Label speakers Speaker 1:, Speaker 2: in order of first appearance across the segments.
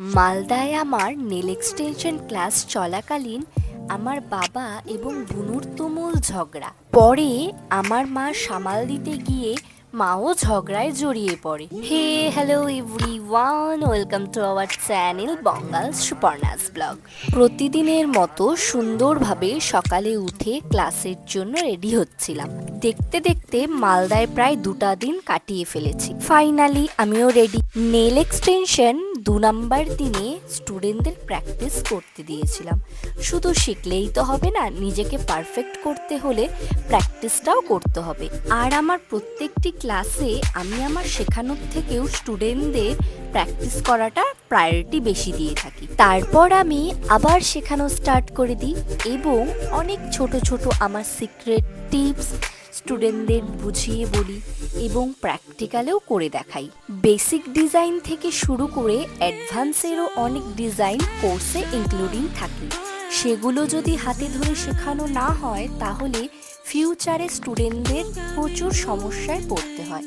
Speaker 1: মালদায় আমার nail extension class চলাকালীন আমার বাবা এবং বুনুর তুমুল ঝগড়া। পরে আমার মা সামাল দিতে গিয়ে মাও ঝগড়ায় জড়িয়ে পড়ে। Hey hello everyone welcome to our channel Bangal Suparna's blog. প্রতিদিনের মতো সুন্দরভাবে সকালে উঠে ক্লাসের জন্য রেডি হচ্ছিলাম। দেখতে দেখতে মালদায় প্রায় দুটা দিন কাটিয়ে ফেলেছি। ফাইনালি আমিও রেডি। নেল এক্সটেনশন দু নাম্বার দিনে স্টুডেন্টদের প্র্যাকটিস করতে দিয়েছিলাম। শুধু শিখলেই তো হবে না, নিজেকে পারফেক্ট করতে হলে প্র্যাকটিসটাও করতে হবে। আর আমার প্রত্যেকটি ক্লাসে আমি আমার শেখানোর থেকেও স্টুডেন্টদের প্র্যাকটিস করাটা প্রায়োরিটি বেশি দিয়ে থাকি। তারপর আমি আবার শেখানো স্টার্ট করে দিই এবং অনেক ছোট ছোট আমার সিক্রেট টিপস স্টুডেন্টদের বুঝিয়ে বলি এবং প্র্যাকটিক্যালেও করে দেখাই। বেসিক ডিজাইন থেকে শুরু করে অ্যাডভান্সেরও অনেক ডিজাইন কোর্সে ইনক্লুডিং থাকে। সেগুলো যদি হাতে ধরে শেখানো না হয়, তাহলে ফিউচারে স্টুডেন্টদের প্রচুর সমস্যায় পড়তে হয়।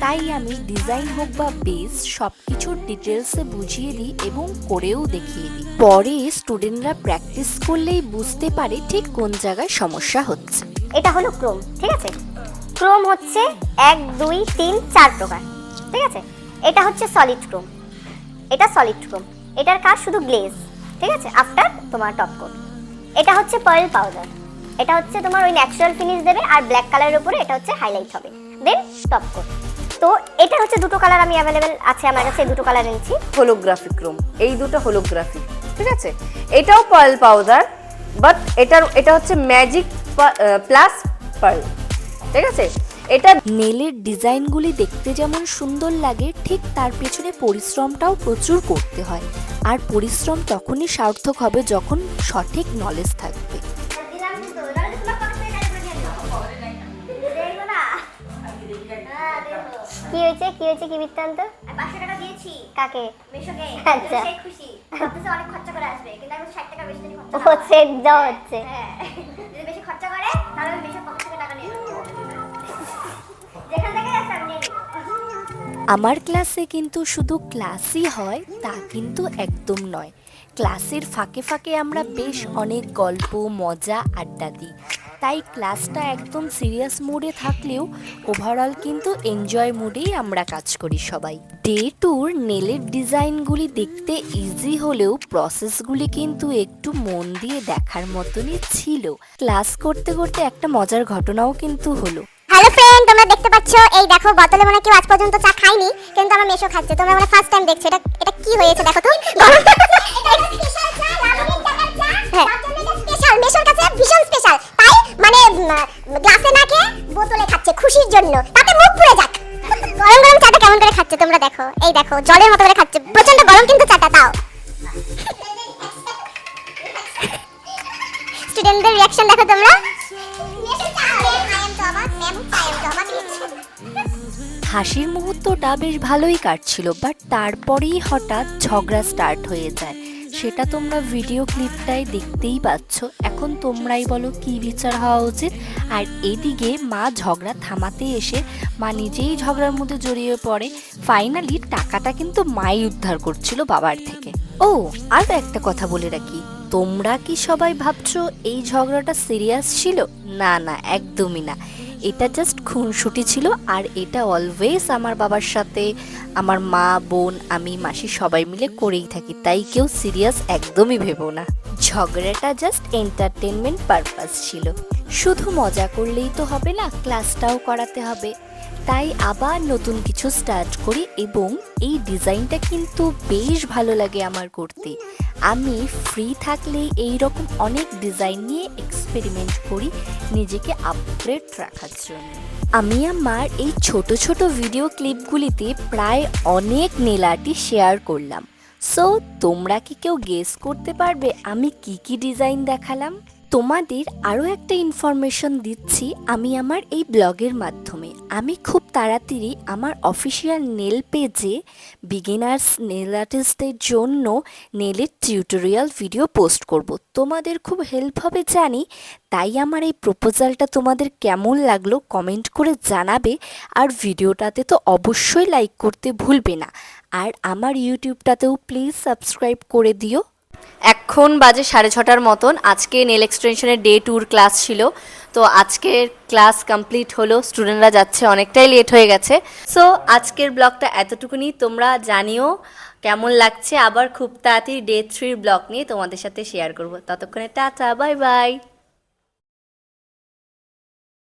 Speaker 1: তাই আমি ডিজাইন হোক বা বেস সব কিছুর ডিটেলসে বুঝিয়ে দিই এবং করেও দেখিয়ে দিই। পরে স্টুডেন্টরা প্র্যাকটিস করলেই বুঝতে পারে ঠিক কোন জায়গায় সমস্যা হচ্ছে।
Speaker 2: এটা হলো ক্রোম, ঠিক আছে? ক্রোম হচ্ছে এক, দুই, তিন, চার প্রকার, ঠিক আছে? এটা হচ্ছে সলিড ক্রোম এটা সলিড ক্রোম এটার কাজ শুধু গ্লেজ ঠিক আছে? আফটার তোমার টপ কোট এটা হচ্ছে পার্ল পাউডার এটা হচ্ছে তোমার ওই ন্যাচারাল ফিনিশ দেবে, আর ব্ল্যাক কালারের উপরে এটা হচ্ছে হাইলাইট হবে দেন টপ কোট তো এটা হচ্ছে দুটো কালার আমি অ্যাভেলেবেল আছে, আমার কাছে দুটো কালার এনেছি।
Speaker 3: হোলোগ্রাফিক ক্রোম এই দুটো হোলোগ্রাফি ঠিক আছে? এটাও পার্ল পাউডার বাট এটার, এটা হচ্ছে ম্যাজিক প্লাস পার্ল ঠিক আছে? এটা
Speaker 1: নেলের ডিজাইনগুলি দেখতে যেমন সুন্দর লাগে ঠিক তার পেছনে পরিশ্রমটাও প্রচুর করতে হয়। আর পরিশ্রম তখনই সার্থক হবে যখন সঠিক নলেজ থাকবে।
Speaker 2: কি হয়েছে? কি হয়েছে কি বৃত্তান্ত?
Speaker 4: পাঁচশো টাকা দিয়েছি।
Speaker 2: কাকে?
Speaker 4: মেশোকে।
Speaker 2: আচ্ছা।
Speaker 4: খুশি। অনেক খরচা করে আসবে কিন্তু আমি ষাট টাকা বেশি খরচা
Speaker 2: ও সেট দেওয়া হচ্ছে।
Speaker 4: হ্যাঁ। খরচা করে, তাহলে আমি পকেট থেকে টাকা নিয়ে
Speaker 1: আমার ক্লাসে কিন্তু শুধু ক্লাসই হয়, তা কিন্তু একদম নয়। ক্লাসের ফাঁকে ফাঁকে আমরা বেশ অনেক গল্প, মজা, আড্ডা দিই। তাই ক্লাসটা একদম সিরিয়াস মুডে থাকলেও ওভারঅল কিন্তু এনজয় মুডেই আমরা কাজ করি সবাই। ডে টুর নেলের ডিজাইনগুলি দেখতে ইজি হলেও প্রসেসগুলি কিন্তু একটু মন দিয়ে দেখার মতনই ছিল। ক্লাস করতে করতে একটা মজার ঘটনাও কিন্তু হলো।
Speaker 2: হ্যালো ফ্রেন্ড তোমরা দেখতে পাচ্ছ? এই দেখো, বোতলে মনে কেউ আজ পর্যন্ত চা খায়নি, কিন্তু আমার মেশো খাচ্ছে। তোমরা মানে ফার্স্ট টাইম দেখছ। এটা এটা কি হয়েছে? দেখো তো খাচ্ছে, তোমরা দেখো। এই দেখো, জলের মতো করে খাচ্ছে। প্রচণ্ড গরম কিন্তু চাটা, দাও। স্টুডেন্টদের রিয়াকশন দেখো তোমরা।
Speaker 1: হাসির মুহূর্তটা বেশ ভালোই কাটছিল বাট তারপরেই হঠাৎ ঝগড়া স্টার্ট হয়ে যায়। সেটা তোমরা ভিডিও ক্লিপটাই দেখতেই পাচ্ছ। এখন তোমরাই বলো কি বিচার হওয়া উচিত। আর এদিকে মা ঝগড়া থামাতে এসে মা নিজেই ঝগড়ার মধ্যে জড়িয়ে পড়ে। ফাইনালি টাকাটা কিন্তু মাই উদ্ধার করছিল বাবার থেকে। ও আরও একটা কথা বলে রাখি। তোমরা কি সবাই ভাবছ এই ঝগড়াটা সিরিয়াস ছিল? না না, একদমই না। এটা জাস্ট খুনসুটি ছিল আর এটা অলওয়েজ আমার বাবার সাথে, আমার মা, বোন, আমি, মাসি সবাই মিলে করেই থাকি, তাই কেউ সিরিয়াস একদমই ভেবো না। ঝগড়াটা জাস্ট এন্টারটেনমেন্ট পারপাস ছিল। শুধু মজা করলেই তো হবে না ক্লাসটাও করাতে হবে। তাই আবার নতুন কিছু স্টার্ট করি এবং এই ডিজাইনটা কিন্তু বেশ ভালো লাগে আমার করতে। আমি ফ্রি থাকলে এই রকম অনেক ডিজাইন নিয়ে এক্সপেরিমেন্ট করি, নিজেকে আপগ্রেড রাখার জন্য। আমি আমার এই ছোট ছোট ভিডিও ক্লিপগুলিতে প্রায় অনেক নেলাটি শেয়ার করলাম। সো তোমরা কি কেউ গেস করতে পারবে আমি কি কি ডিজাইন দেখালাম? তোমাদের আরও একটা ইনফরমেশন দিচ্ছি, আমি আমার এই ব্লগের মাধ্যমে। আমি খুব তাড়াতাড়ি আমার অফিসিয়াল নেল পেজে বিগিনার্স নেল আর্টিস্টদের জন্য নেলের টিউটোরিয়াল ভিডিও পোস্ট করব। তোমাদের খুব হেল্প হবে জানি, তাই আমার এই প্রপোজালটা তোমাদের কেমন লাগল কমেন্ট করে জানাবে, আর ভিডিওটাতে তো অবশ্যই লাইক করতে ভুলবে না। আর আমার ইউটিউবটাতেও প্লিজ সাবস্ক্রাইব করে দিও।
Speaker 3: এখন বাজে সাড়ে ছটার মতন, আজকে নেল এক্সটেনশনের ডে টুর ক্লাস ছিল। তো আজকের ক্লাস কমপ্লিট হলো, স্টুডেন্টরা যাচ্ছে, অনেকটাই লেট হয়ে গেছে। সো আজকের ব্লগটা এতটুকুনি, তোমরা জানিও কেমন লাগছে। আবার খুব তাড়াতাড়ি ডে থ্রির ব্লগ নিয়ে তোমাদের সাথে শেয়ার করব। ততক্ষণে টাটা বাই বাই